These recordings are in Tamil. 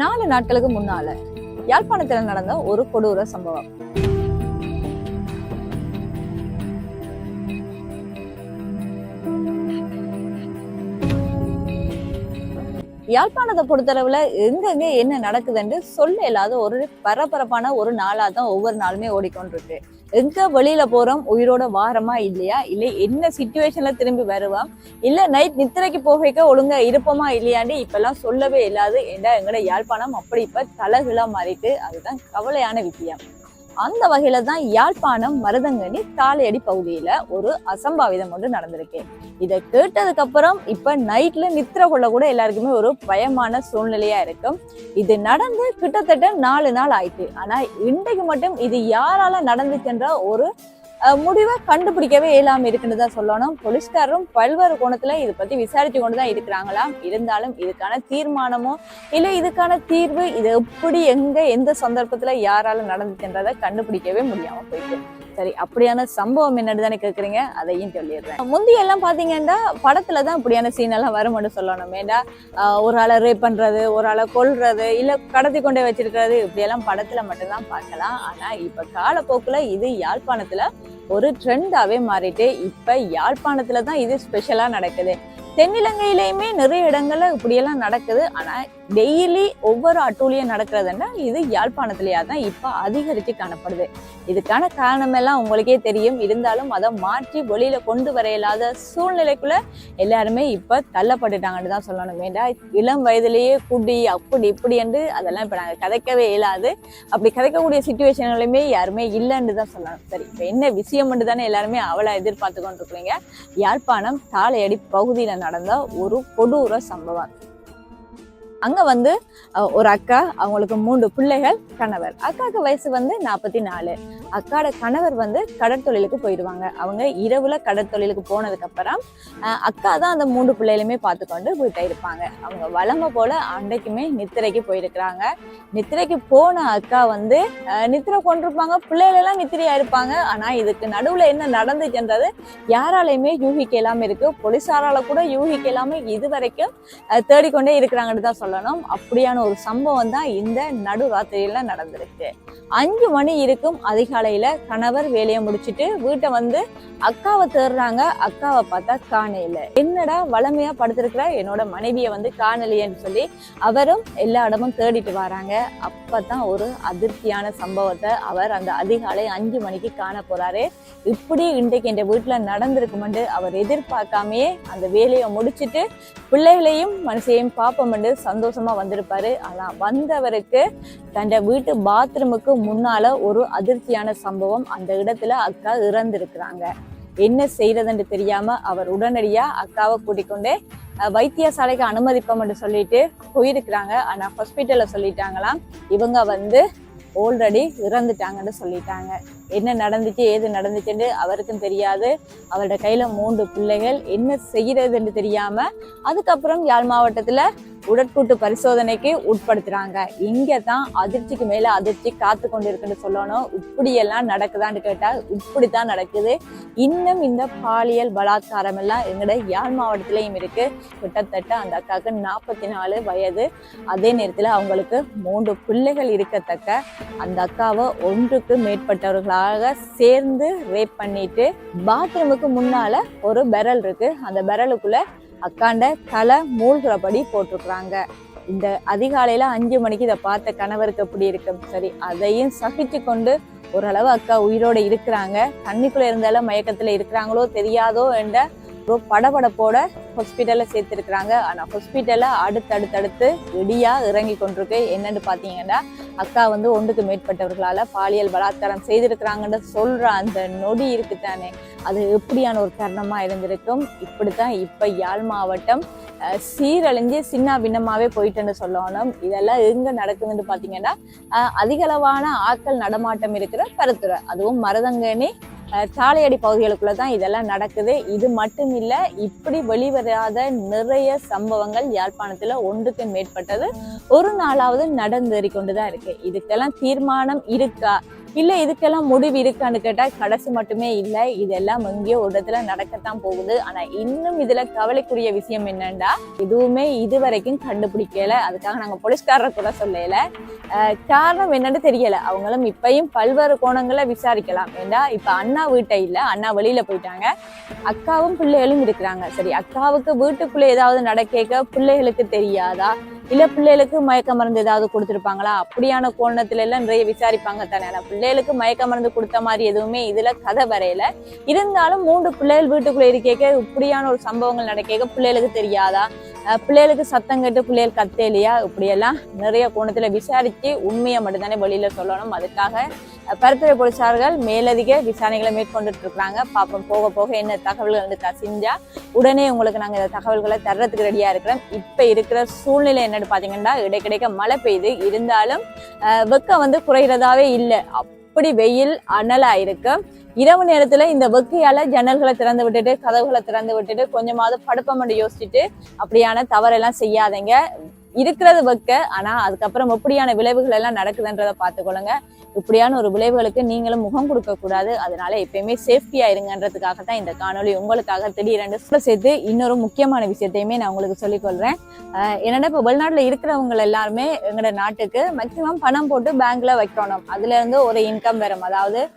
நாலு நாட்களுக்கு முன்னால யாழ்ப்பாணத்துல நடந்த ஒரு கொடூர சம்பவம். யாழ்ப்பாணத்தை பொறுத்தளவுல எங்கெங்க என்ன நடக்குதுன்னு சொல்ல இல்லாத ஒரு பரபரப்பான ஒரு நாளா தான் ஒவ்வொரு நாளுமே ஓடிக்கொண்டிருக்கு. எங்க வெளியில போறோம்? உயிரோட வாரமா இல்லையா? இல்லை என்ன சுச்சுவேஷன்ல திரும்பி வருவோம்? இல்ல நைட் நித்திரைக்கு போகைக்க ஒழுங்கா இருப்போமா இல்லையான்னு இப்பெல்லாம் சொல்லவே இல்லாது. ஏண்டா எங்களோட யாழ்ப்பாணம் அப்படி இப்ப தலகுலா மாறிட்டு அதுதான் கவலையான விஷயம். அந்த வகையில தான் யாழ்ப்பாணம் மருதங்கனி தாளையடி பகுதியில ஒரு அசம்பாவிதம் ஒன்று நடந்திருக்கு. இதை கேட்டதுக்கு அப்புறம் இப்ப நைட்ல நித்திர கொள்ள கூட எல்லாருக்குமே ஒரு பயமான சூழ்நிலையா இருக்கும் இது நடந்து கிட்டத்தட்ட நாலு நாள் ஆயிட்டு. ஆனா இன்றைக்கு மட்டும் இது யாரால நடந்துச்சுன்ற ஒரு முடிவை கண்டுபிடிக்கவே இயலாம இருக்குன்னு தான் சொல்லணும். போலீஸ்காரரும் பல்வேறு கோணத்துல இது பத்தி விசாரிச்சு கொண்டு தான் இருக்கிறாங்களாம் இருந்தாலும் இதுக்கான தீர்மானமோ இல்ல இதுக்கான தீர்வு இது எப்படி எங்க எந்த சந்தர்ப்பத்துல யாரால நடந்துச்சுன்றதை கண்டுபிடிக்கவே முடியாம போயிட்டு. சரி அப்படியான சம்பவம் என்னன்னு தானே கேக்குறீங்க? அதையும் சொல்லிடுறேன். முந்தைய எல்லாம் பாத்தீங்கன்னா படத்துல தான் இப்படியான சீன் எல்லாம் வரும்னு சொல்லணும். ஏண்டா ஆஹ் ஒரு ஆளை ரேப் பண்றது ஒரு ஆளை கொல்றது இல்ல கடத்தி கொண்டே வச்சிருக்கிறது இப்படியெல்லாம் படத்துல மட்டும்தான் பார்க்கலாம். ஆனா இப்ப காலப்போக்குல இது யாழ்ப்பாணத்துல ஒரு ட்ரெண்டாவே மாறிட்டு இப்ப யாழ்ப்பாணத்தில் தான் இது ஸ்பெஷலாக நடக்குது. தென்னிலங்கையிலையுமே நிறைய இடங்கள்ல இப்படியெல்லாம் நடக்குது. ஆனா டெய்லி ஒவ்வொரு அட்டூழியம் நடக்கிறதுன்னா இது யாழ்ப்பாணத்திலேயே தான் இப்ப அதிகரித்து காணப்படுது. இதுக்கான காரணம் எல்லாம் உங்களுக்கே தெரியும். இருந்தாலும் அதை மாற்றி வெளியில கொண்டு வர இயலாத சூழ்நிலைக்குள்ள எல்லாருமே இப்ப தள்ளப்பட்டுட்டாங்கன்னு தான் சொல்லணும். வேண்டாம் இளம் வயதிலேயே குடி அப்படி இப்படி என்று அதெல்லாம் இப்ப நாங்கள் கதைக்கவே இயலாது. அப்படி கதைக்கக்கூடிய சுச்சுவேஷன்களுமே யாருமே இல்லைன்னு தான் சொல்லணும். சரி இப்ப என்ன விஷயம்னு தானே எல்லாருமே அவளை எதிர்பார்த்து கொண்டிருக்கிறீங்க. யாழ்ப்பாணம் தாளையடி பகுதியில் நடந்த ஒரு கொடூர சம்பவம். அங்க வந்து ஒரு அக்கா அவங்களுக்கு மூன்று பிள்ளைகள் கணவர். அக்காவுக்கு வயசு வந்து நாற்பத்தி நாலு. அக்காட கணவர் வந்து கடற்தொழிலுக்கு போயிடுவாங்க. அவங்க இரவுல கடற்தொழிலுக்கு போனதுக்கு அப்புறம் அஹ், அக்கா தான் அந்த மூன்று பிள்ளைகளுமே பார்த்துக்கொண்டு போயிட்டே இருப்பாங்க. அவங்க வளமை போல அன்றைக்குமே நித்திரைக்கு போயிருக்கிறாங்க. நித்திரைக்கு போன அக்கா வந்து நித்திரை கொண்டிருப்பாங்க. பிள்ளைகளெல்லாம் நித்திரையா இருப்பாங்க. ஆனா இதுக்கு நடுவுல என்ன நடந்துச்சுன்றது யாராலையுமே யூகிக்க இல்லாம இருக்கு. போலீஸாரால கூட யூகிக்க இல்லாம இது வரைக்கும் அஹ், தேடிக்கொண்டே இருக்கிறாங்கன்னு தான் சொல்லணும். அப்படியான ஒரு சம்பவம் தான் இந்த நடு ராத்திரியில நடந்திருக்கு. அஞ்சு மணி இருக்கும் அதிகாலை காலையில கணவர் வேலையை முடிச்சிட்டு வீட்டை வந்து அக்காவை தேடுறாங்க. அக்காவை பார்த்தா காணையில என்னடா வளமையா படுத்திருக்கிற? என்னோட மனைவியை வந்து காணலையேன்னு சொல்லி அவரும் எல்லா இடமும் தேடிட்டு வராங்க. அப்பதான் ஒரு அதிர்ச்சியான சம்பவத்தை அவர் அந்த அதிகாலை அஞ்சு மணிக்கு காண போறாரு. இப்படி இன்றைக்கு என் வீட்டுல நடந்திருக்குமெண்டு அவர் எதிர்பார்க்காமயே அந்த வேலையை முடிச்சிட்டு பிள்ளைகளையும் மனசையும் பார்ப்போம்னு சந்தோஷமா வந்திருப்பாரு. ஆனா வந்தவருக்கு தன் வீட்டு பாத்ரூமுக்கு முன்னால ஒரு அதிர்ச்சியான சம்பவம் அந்த இடத்துல அக்கா இறந்திருக்கிறாங்க. என்ன செய்யறதுன்னு தெரியாம அவர் உடனடியா அக்காவை கூட்டிக்கொண்டே வைத்தியசாலைக்கு அனுமதிப்போம்னு சொல்லிட்டு போயிருக்கிறாங்க. ஆனா ஹாஸ்பிட்டல்ல சொல்லிட்டாங்களாம் இவங்க வந்து ஆல்ரெடி இறந்துட்டாங்கன்னு சொல்லிட்டாங்க. என்ன நடந்துச்சு ஏது நடந்துச்சுன்னு அவருக்கும் தெரியாது. அவரோட கையில மூன்று பிள்ளைகள். என்ன செய்யறதுன்னு தெரியாம அதுக்கப்புறம் யாழ் மாவட்டத்துல உடற்கூட்டு பரிசோதனைக்கு உட்படுத்துறாங்க. இங்க தான் அதிர்ச்சிக்கு மேல அதிர்ச்சி காத்து கொண்டு இருக்குன்னு சொல்லணும். இப்படியெல்லாம் நடக்குதான்னு கேட்டா இப்படித்தான் நடக்குது. இன்னும் இந்த பாலியல் பலாத்காரம் எல்லாம் எங்கட யாழ் மாவட்டத்திலையும் இருக்கு. கிட்டத்தட்ட அந்த அக்காவுக்கு நாற்பத்தி நாலு வயது. அதே நேரத்தில் அவங்களுக்கு மூன்று பிள்ளைகள் இருக்கத்தக்க அந்த அக்காவை ஒன்றுக்கு மேற்பட்டவர்களாக சேர்ந்து ரேப் பண்ணிட்டு பாத்ரூமுக்கு முன்னால ஒரு பெரல் இருக்கு. அந்த பெரலுக்குள்ள அக்காண்ட தலை மூழ்கிறபடி போட்டிருக்கிறாங்க. இந்த அதிகாலையில அஞ்சு மணிக்கு இதை பார்த்த கணவருக்கு எப்படி இருக்கும் சரி அதையும் சகிச்சு கொண்டு ஓரளவு அக்கா உயிரோட இருக்கிறாங்க. தண்ணிக்குள்ள இருந்தாலும் மயக்கத்துல இருக்கிறாங்களோ தெரியாதோ என்ற அப்புறம் படபடப்போட ஹாஸ்பிட்டலில் சேர்த்துருக்குறாங்க. ஆனால் ஹாஸ்பிட்டலில் அடுத்தடுத்தடுத்து வெடியாக இறங்கி கொண்டிருக்கு. என்னன்னு பார்த்தீங்கன்னா அக்கா வந்து ஒன்றுக்கு மேற்பட்டவர்களால் பாலியல் பலாத்காரம் செய்திருக்கிறாங்கன்னு சொல்கிற அந்த நொடி இருக்குதானே? அது எப்படியான ஒரு தருணமாக இருந்திருக்கும்? இப்படித்தான் இப்போ யாழ் மாவட்டம் சீரழிஞ்சு சின்ன பின்னமாகவே போயிட்டுன்னு சொல்லணும். இதெல்லாம் எங்கே நடக்குதுன்னு பார்த்தீங்கன்னா அதிகளவான ஆட்கள் நடமாட்டம் இருக்கிற பருத்துறை அதுவும் மருதங்கனி சாலையடி பகுதிகளுக்குள்ள தான் இதெல்லாம் நடக்குது. இது மட்டும் இல்லை இப்படி வெளிவராத நிறைய சம்பவங்கள் யாழ்ப்பாணத்துல ஒன்றுக்கு மேற்பட்டது. ஒரு நாளாவது நடந்தேறி கொண்டுதான் இருக்கு. இதுக்கெல்லாம் தீர்மானம் இருக்கா? இல்ல இதுக்கெல்லாம் முடிவு இருக்கான்னு கேட்டா கடைசி மட்டுமே இல்லை. இதெல்லாம் எங்கேயோ ஒரு இடத்துல நடக்கத்தான் போகுது. ஆனா இன்னும் இதுல கவலைக்குரிய விஷயம் என்னன்னா எதுவுமே இதுவரைக்கும் கண்டுபிடிக்கல. அதுக்காக நாங்க போலீஸ்காரர் கூட சொல்லல. காரணம் என்னன்னு தெரியல. அவங்களும் இப்பயும் பல்வேறு கோணங்களை விசாரிக்கலாம். ஏண்டா இப்ப அண்ணா வீட்டை இல்ல அண்ணா வெளியில போயிட்டாங்க. அக்காவும் பிள்ளைகளும் இருக்கிறாங்க. சரி அக்காவுக்கு வீட்டுக்குள்ள ஏதாவது நடக்க பிள்ளைகளுக்கு தெரியாதா? இல்ல பிள்ளைகளுக்கு மயக்க மருந்து ஏதாவது கொடுத்துருப்பாங்களா? அப்படியான கோணத்துல எல்லாம் நிறைய விசாரிப்பாங்க தானே. ஆனா பிள்ளைகளுக்கு மயக்க மருந்து கொடுத்த மாதிரி எதுவுமே இதுல கதை வரையில. இருந்தாலும் மூன்று பிள்ளைகள் வீட்டுக்குள்ள இருக்கேக்க இப்படியான ஒரு சம்பவங்கள் நடக்க பிள்ளைகளுக்கு தெரியாதா? பிள்ளைகளுக்கு சத்தம் கேட்டு பிள்ளைகள் கத்தேலையா இப்படியெல்லாம் நிறைய கோணத்துல விசாரிச்சு உண்மையை மட்டும்தானே வெளியில சொல்லணும். அதுக்காக பருத்துறை போலீசார்கள் மேலதிக விசாரணைகளை மேற்கொண்டுட்டு இருக்கிறாங்க பாப்போம் போக போக என்ன தகவல்கள் வந்து கசிஞ்சா உடனே உங்களுக்கு நாங்க இந்த தகவல்களை தர்றதுக்கு ரெடியா இருக்கிறோம். இப்ப இருக்கிற சூழ்நிலை என்னன்னு பாத்தீங்கன்னா இடைக்கிடைக்க மழை பெய்யுது இருந்தாலும் வெக்கம் வந்து குறைகிறதாவே இல்லை. அப்படி வெயில் அனலா இருக்கு. இரவு நேரத்துல இந்த வெக்கையால ஜன்னல்களை திறந்து விட்டுட்டு கதவுகளை திறந்து விட்டுட்டு கொஞ்சமாவது படுப்பம் யோசிச்சுட்டு அப்படியான தவறெல்லாம் செய்யாதீங்க. இருக்கிறது வைக்க ஆனா அதுக்கப்புறம் எப்படியான விளைவுகள் எல்லாம் நடக்குதுன்றதை பார்த்துக்கொள்ளுங்க. இப்படியான ஒரு விளைவுகளுக்கு நீங்களும் முகம் கொடுக்க கூடாது. அதனால எப்பயுமே சேஃப்டியா இருங்கன்றதுக்காக தான் இந்த காணொலி உங்களுக்காக திடீரென்று சேர்த்து இன்னொரு முக்கியமான விஷயத்தையுமே நான் உங்களுக்கு சொல்லிக்கொள்றேன். அஹ் என்னன்னா இப்போ வெளிநாட்டுல இருக்கிறவங்க எல்லாருமே எங்களோட நாட்டுக்கு மேக்சிமம் பணம் போட்டு பேங்க்ல வைக்கணும். அதுல இருந்து ஒரு இன்கம் வரும். அதாவது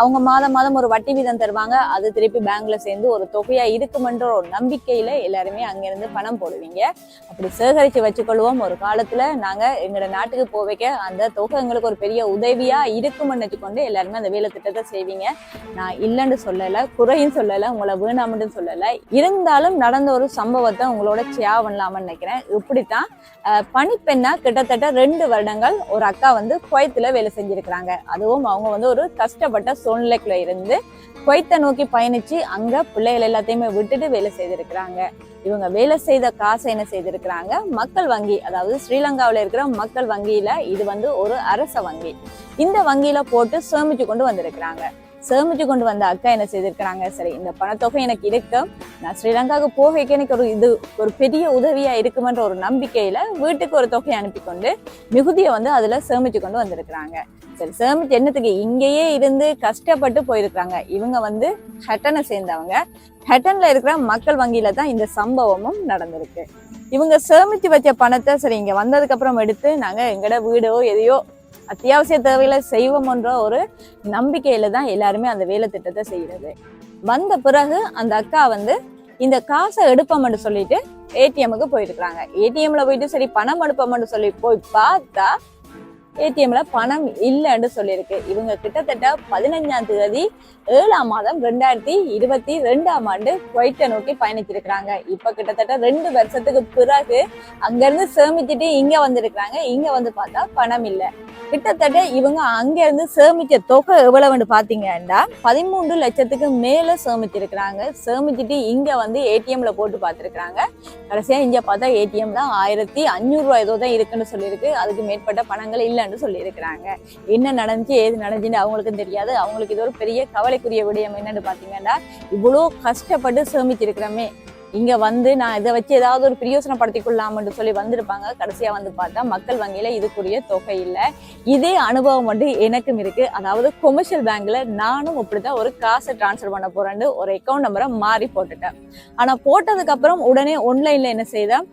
அவங்க மாதம் மாதம் ஒரு வட்டி வீதம் தருவாங்க. அது திருப்பி பேங்க்ல சேர்ந்து ஒரு தொகையா இருக்குமென்ற ஒரு நம்பிக்கையில எல்லாருமே அங்கிருந்து பணம் போடுவீங்க. அப்படி சேகரிச்சு வச்சுக்கொள்வோம். ஒரு காலத்துல நாங்க எங்களோட நாட்டுக்கு போவைக்க அந்த தொகை எங்களுக்கு ஒரு பெரிய உதவியா இருக்கும்னு கொண்டு எல்லாருமே அந்த வேலை திட்டத்தை செய்வீங்க. நான் இல்லைன்னு சொல்லல குறையும் சொல்லல உங்களை வேணாம்னு சொல்லல. இருந்தாலும் நடந்த ஒரு சம்பவத்தை உங்களோட ஷேர் பண்ணலாம்னு நினைக்கிறேன். இப்படித்தான் பனிப்பெண்ணா பணிப்பெண்ணா கிட்டத்தட்ட ரெண்டு வருடங்கள் ஒரு அக்கா வந்து குவைத்துல வேலை செஞ்சிருக்கிறாங்க. அதுவும் அவங்க வந்து ஒரு கஷ்டப்பட்ட சூழ்நிலைக்குள்ள இருந்து குவைத்தை நோக்கி பயணிச்சு அங்க பிள்ளைகள் எல்லாத்தையுமே விட்டுட்டு வேலை செய்திருக்கிறாங்க. இவங்க வேலை செய்த காசை என்ன செய்திருக்கிறாங்க? மக்கள் வங்கி அதாவது ஸ்ரீலங்காவில் இருக்கிற மக்கள் வங்கியில இது வந்து ஒரு அரச வங்கி. இந்த வங்கியில போட்டு சேமிச்சு கொண்டு வந்திருக்கிறாங்க. சேமிச்சு கொண்டு வந்த அக்கா என்ன செய்திருக்கிறாங்க? சரி இந்த பணத்தொகை எனக்கு இருக்கும் நான் ஸ்ரீலங்காவுக்கு போகைக்கு எனக்கு ஒரு இது ஒரு பெரிய உதவியா இருக்குமென்ற ஒரு நம்பிக்கையில வீட்டுக்கு ஒரு தொகையை அனுப்பி கொண்டு மிகுதியை வந்து அதுல சேமிச்சு கொண்டு வந்திருக்கிறாங்க. சரி சேமிச்சு என்னத்துக்கு இங்கேயே இருந்து கஷ்டப்பட்டு போயிருக்கிறாங்க. இவங்க வந்து ஹட்டனை சேர்ந்தவங்க. ஹட்டன்ல இருக்கிற மக்கள் வங்கியில தான் இந்த சம்பவமும் நடந்திருக்கு. இவங்க சேமிச்சு வச்ச பணத்தை சரி இங்க வந்ததுக்கு அப்புறம் எடுத்து நாங்க எங்கட வீடோ எதையோ அத்தியாவசிய தேவைகளை செய்வோம்ன்ற ஒரு நம்பிக்கையில தான் எல்லாருமே அந்த வேலை திட்டத்தை செய்யறது. வந்த பிறகு அந்த அக்கா வந்து இந்த காசை எடுப்போம்னு சொல்லிட்டு ஏடிஎம்முக்கு போயிருக்கிறாங்க. ஏடிஎம்ல போயிட்டு சரி பணம் எடுப்போம்னு சொல்லி போய் பார்த்தா ஏடிஎம்ல பணம் இல்லைன்னு சொல்லியிருக்கு. இவங்க கிட்டத்தட்ட பதினஞ்சாம் தேதி ஏழாம் மாதம் ரெண்டாயிரத்தி இருபத்தி ரெண்டாம் ஆண்டு குவைட்டை நோக்கி பயணிச்சிருக்கிறாங்க இப்ப கிட்டத்தட்ட ரெண்டு வருஷத்துக்கு பிறகு அங்கிருந்து சேமிச்சுட்டு இங்க வந்திருக்கிறாங்க. இங்க வந்து பார்த்தா பணம் இல்லை. கிட்டத்தட்ட இவங்க அங்க இருந்து சேமிச்ச தொகை எவ்வளவுன்னு பாத்தீங்கன்னா பதிமூன்று லட்சத்துக்கு மேல சேமிச்சிருக்கிறாங்க. சேமிச்சுட்டு இங்க வந்து ஏடிஎம்ல போட்டு பார்த்திருக்கிறாங்க. கடைசியா இங்க பார்த்தா ஏடிஎம்ல ஆயிரத்தி அஞ்சூறு ரூபாய் ஏதோ தான் இருக்குன்னு சொல்லியிருக்கு. அதுக்கு மேற்பட்ட பணங்கள் இல்லைன்னு சொல்லியிருக்கிறாங்க. என்ன நடந்துச்சு ஏது நடந்துச்சுன்னு அவங்களுக்கும் தெரியாது. அவங்களுக்கு இது ஒரு பெரிய கவலைக்குரிய விடயம் என்னன்னு பாத்தீங்கன்னா இவ்வளோ கஷ்டப்பட்டு சேமிச்சிருக்கிறோமே. இங்க வந்து நான் இதை வச்சு ஏதாவது ஒரு பிரயோசனப்படுத்திக் கொள்ளலாம்னு சொல்லி வந்திருப்பாங்க. கடைசியா வந்து பார்த்தா மக்கள் வங்கியில இதுக்குரிய தொகை இல்லை. இதே அனுபவம் வந்து எனக்கும் இருக்கு. அதாவது கொமர்ஷியல் பேங்க்ல நானும் இப்படிதான் ஒரு காசை டிரான்ஸ்ஃபர் பண்ண போறேன்னு ஒரு அக்கௌண்ட் நம்பரை மாறி போட்டுட்டேன். ஆனா போட்டதுக்கு அப்புறம் உடனே ஆன்லைன்ல என்ன செய்தேன்?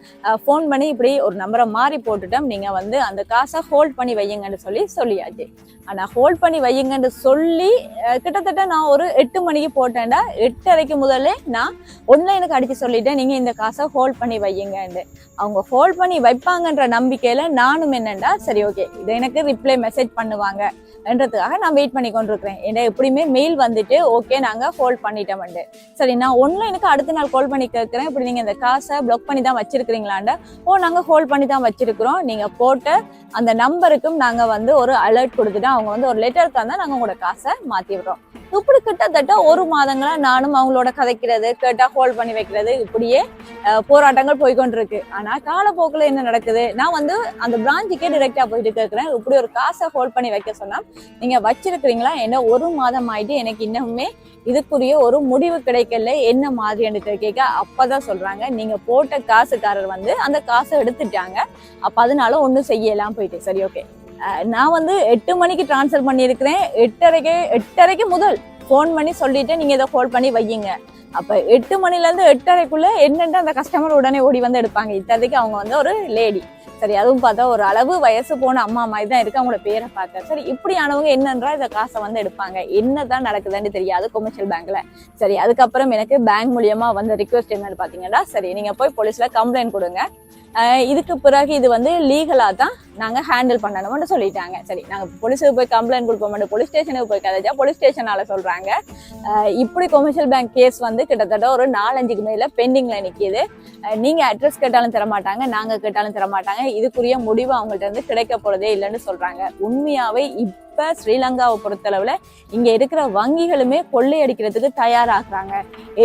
ஃபோன் பண்ணி இப்படி ஒரு நம்பரை மாறி போட்டுட்டேன். நீங்க வந்து அந்த காசை ஹோல்ட் பண்ணி வையுங்கன்னு சொல்லி சொல்லியாச்சு. ஆனா ஹோல்ட் பண்ணி வையுங்கன்னு சொல்லி கிட்டத்தட்ட நான் ஒரு எட்டு மணிக்கு போட்டேன்டா. எட்டரைக்கு முதல்ல நான் ஒன்லைனுக்கு அடிச்சு சொல்லிட்டு நீங்கள் இந்த காசை ஹோல்ட் பண்ணி வையுங்கன்னு அவங்க ஹோல்ட் பண்ணி வைப்பாங்கன்ற நம்பிக்கையில நானும் என்னண்டா சரி ஓகே இதை எனக்கு ரிப்ளை மெசேஜ் பண்ணுவாங்க என்றதுக்காக நான் வெயிட் பண்ணி கொண்டிருக்கிறேன். ஏன்னா எப்படியுமே மெயில் வந்துட்டு ஓகே நாங்க ஹோல்ட் பண்ணிட்டோம்ண்டு சரி நான் ஒன்லைனுக்கு அடுத்த நாள் கால் பண்ணி கேட்குறேன். இப்படி நீங்கள் இந்த காசை பிளாக் பண்ணி தான் வச்சிருக்கிறீங்களாண்டா ஓ நாங்கள் ஹோல்ட் பண்ணி தான் வச்சிருக்கிறோம். நீங்கள் போட்ட அந்த நம்பருக்கும் நாங்கள் வந்து ஒரு அலர்ட் கொடுத்துட்டு அவங்க வந்து ஒரு லெட்டர் தந்தால் நாங்கள் உங்களோட காசை மாற்றி விடுறோம் இப்படி கிட்டத்தட்ட ஒரு மாதங்களா நானும் அவங்களோட கதைக்கிறது கேட்டால் ஹோல்ட் பண்ணி வைக்கிறது இப்படியே போராட்டங்கள் போய்கொண்டிருக்கு. ஆனா காலப்போக்குல என்ன நடக்குது? நான் வந்து அந்த பிரான்ச்சுக்கே டிரெக்டா போயிட்டு இருக்கிறேன் இப்படி ஒரு காசை ஹோல்ட் பண்ணி வைக்க சொன்னா நீங்க வச்சிருக்கிறீங்களா? என்ன ஒரு மாதம் ஆயிட்டு எனக்கு இன்னுமே இதுக்குரிய ஒரு முடிவு கிடைக்கல. என்ன மாதிரி கேட்க அப்பதான் சொல்றாங்க. நீங்க போட்ட காசுக்காரர் வந்து அந்த காசை எடுத்துட்டாங்க. அப்ப அதனால ஒண்ணும் செய்யலாம் போயிட்டு. சரி ஓகே அஹ் நான் வந்து எட்டு மணிக்கு ட்ரான்ஸ்ஃபர் பண்ணியிருக்கிறேன். எட்டரைக்கு எட்டரைக்கு முதல். ஃபோன் பண்ணி சொல்லிட்டு நீங்கள் இதை ஹோல்ட் பண்ணி வையுங்க. அப்போ எட்டு மணிலேருந்து எட்டரைக்குள்ளே என்னென்ன அந்த கஸ்டமர் உடனே ஓடி வந்து எடுப்பாங்க. இத்தனைக்கு அவங்க வந்து ஒரு லேடி சரி அதுவும் பார்த்தா ஒரு அளவு வயசு போன அம்மா மாதிரி தான் இருக்கு. அவங்களோட பேரை பார்க்க. சரி இப்படியானவங்க என்னன்றா இந்த காசை வந்து எடுப்பாங்க. என்ன தான் நடக்குதுன்னு தெரியாது கொமர்ஷியல் பேங்க்ல சரி அதுக்கப்புறம் எனக்கு பேங்க் மூலியமா வந்த ரிக்வெஸ்ட் என்னன்னு பாத்தீங்கன்னா சரி நீங்க போய் போலீஸ்ல கம்ப்ளைண்ட் கொடுங்க. இதுக்கு பிறகு இது வந்து லீகலாக தான் நாங்கள் ஹேண்டில் பண்ணணும்னு சொல்லிட்டாங்க. சரி நாங்கள் போலீஸுக்கு போய் கம்ப்ளைண்ட் கொடுப்போம். போலீஸ் ஸ்டேஷனுக்கு போய் கதைச்சா போலீஸ் ஸ்டேஷனால சொல்கிறாங்க இப்படி கொமர்ஷியல் பேங்க் கேஸ் வந்து கிட்டத்தட்ட ஒரு நாலஞ்சுக்கு மேலே பெண்டிங்கில் நிற்கிது நீங்கள் நீங்க அட்ரஸ் கேட்டாலும் தர மாட்டாங்க கேட்டாலும் தர மாட்டாங்க இதுக்குரிய முடிவு அவங்கள்ட்ட இருந்து கிடைக்க போகிறதே இல்லைன்னு சொல்கிறாங்க உண்மையாகவே இப்போ ஸ்ரீலங்காவை பொறுத்தளவில் இங்கே இருக்கிற வங்கிகளுமே கொள்ளையடிக்கிறதுக்கு தயாராகிறாங்க.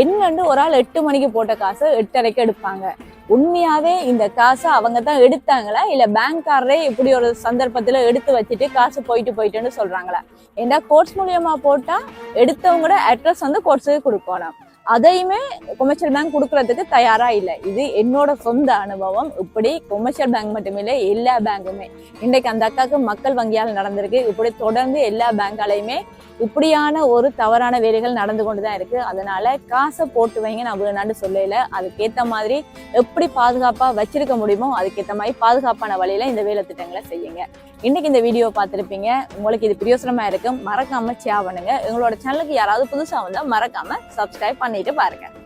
என்னன்னு ஒரு ஆள் எட்டு மணிக்கு போட்ட காசு எட்டரைக்கு எடுப்பாங்க. உண்மையாவே இந்த காசை அவங்க தான் எடுத்தாங்களா? இல்ல பேங்க்காரரே இப்படி ஒரு சந்தர்ப்பத்துல எடுத்து வச்சுட்டு காசு போயிட்டு போயிட்டுன்னு சொல்றாங்களா? ஏன்னா கோர்ட்ஸ் மூலியமா போட்டா எடுத்தவங்களோட அட்ரஸ் வந்து கோர்ட்ஸுக்கு கொடுக்கணும். அதையுமே கொமர்ஷியல் பேங்க் கொடுக்கறதுக்கு தயாரா இல்லை. இது என்னோட சொந்த அனுபவம். இப்படி கொமர்ஷியல் பேங்க் மட்டுமில்லை எல்லா பேங்க்குமே இன்றைக்கு அந்த அக்காவுக்கு மக்கள் வங்கியால் நடந்திருக்கு. இப்படி தொடர்ந்து எல்லா பேங்காலையுமே இப்படியான ஒரு தவறான வேலைகள் நடந்து கொண்டு தான் இருக்குது அதனால் காசை போட்டு வைங்க நான் வேணான்னு சொல்லல. அதுக்கேற்ற மாதிரி எப்படி பாதுகாப்பாக வச்சிருக்க முடியுமோ அதுக்கேற்ற மாதிரி பாதுகாப்பான வழியில் இந்த வேலை திட்டங்களை செய்யுங்க. இன்றைக்கி இந்த வீடியோ பார்த்துருப்பீங்க. உங்களுக்கு இது பிரயோசனமாக இருக்கும். மறக்காமல் ஷேர் பண்ணுங்கள் எங்களோட சேனலுக்கு யாராவது புதுசாக வந்தால் மறக்காமல் சப்ஸ்கிரைப் பண்ணிட்டு பாருங்கள்